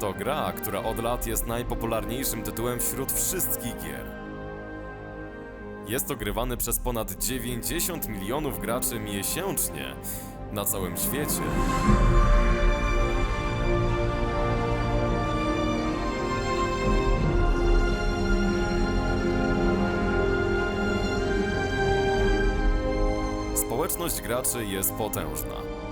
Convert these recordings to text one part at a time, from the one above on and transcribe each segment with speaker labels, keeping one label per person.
Speaker 1: To gra, która od lat jest najpopularniejszym tytułem wśród wszystkich gier. Jest ogrywany przez ponad 90 milionów graczy miesięcznie na całym świecie. Społeczność graczy jest potężna.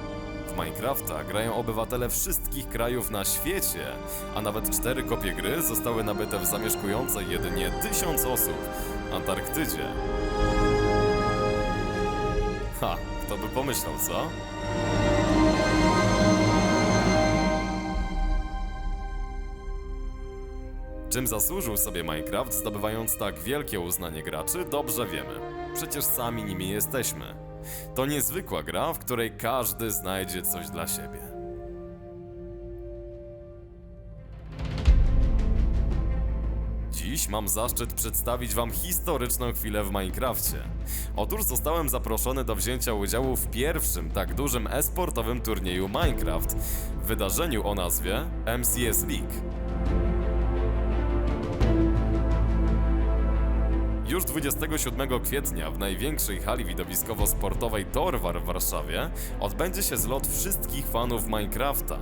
Speaker 1: Minecrafta grają obywatele wszystkich krajów na świecie, a nawet cztery kopie gry zostały nabyte w zamieszkującej jedynie tysiąc osób Antarktydzie. Ha, kto by pomyślał, co? Czym zasłużył sobie Minecraft, zdobywając tak wielkie uznanie graczy, dobrze wiemy. Przecież sami nimi jesteśmy. To niezwykła gra, w której każdy znajdzie coś dla siebie. Dziś mam zaszczyt przedstawić Wam historyczną chwilę w Minecrafcie. Otóż zostałem zaproszony do wzięcia udziału w pierwszym tak dużym e-sportowym turnieju Minecraft, wydarzeniu o nazwie MCS League. Już 27 kwietnia w największej hali widowiskowo-sportowej Torwar w Warszawie odbędzie się zlot wszystkich fanów Minecrafta,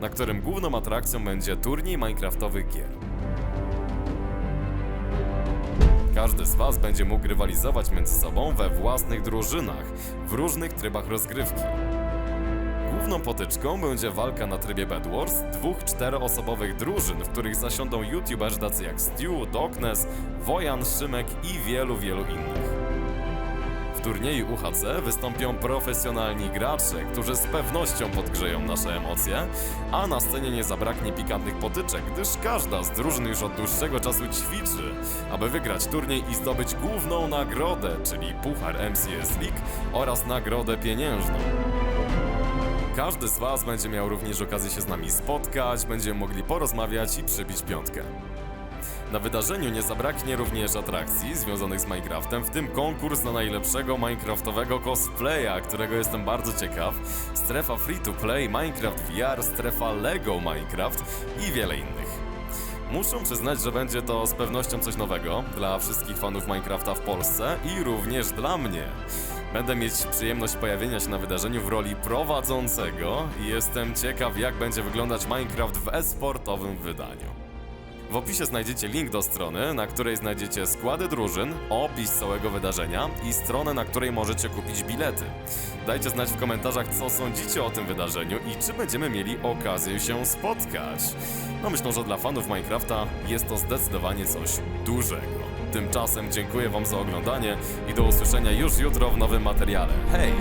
Speaker 1: na którym główną atrakcją będzie turniej Minecraftowych gier. Każdy z Was będzie mógł rywalizować między sobą we własnych drużynach, w różnych trybach rozgrywki. Główną potyczką będzie walka na trybie Bed Wars dwóch czteroosobowych drużyn, w których zasiądą youtuberzy tacy jak Stu, Doknes, Wojan, Szymek i wielu, wielu innych. W turnieju UHC wystąpią profesjonalni gracze, którzy z pewnością podgrzeją nasze emocje, a na scenie nie zabraknie pikantnych potyczek, gdyż każda z drużyn już od dłuższego czasu ćwiczy, aby wygrać turniej i zdobyć główną nagrodę, czyli Puchar MCS League oraz nagrodę pieniężną. Każdy z Was będzie miał również okazję się z nami spotkać, będziemy mogli porozmawiać i przybić piątkę. Na wydarzeniu nie zabraknie również atrakcji związanych z Minecraftem, w tym konkurs na najlepszego Minecraftowego cosplaya, którego jestem bardzo ciekaw, strefa free to play, Minecraft VR, strefa Lego Minecraft i wiele innych. Muszę przyznać, że będzie to z pewnością coś nowego dla wszystkich fanów Minecrafta w Polsce i również dla mnie. Będę mieć przyjemność pojawienia się na wydarzeniu w roli prowadzącego i jestem ciekaw, jak będzie wyglądać Minecraft w e-sportowym wydaniu. W opisie znajdziecie link do strony, na której znajdziecie składy drużyn, opis całego wydarzenia i stronę, na której możecie kupić bilety. Dajcie znać w komentarzach, co sądzicie o tym wydarzeniu i czy będziemy mieli okazję się spotkać. No myślę, że dla fanów Minecrafta jest to zdecydowanie coś dużego. Tymczasem dziękuję Wam za oglądanie i do usłyszenia już jutro w nowym materiale. Hej!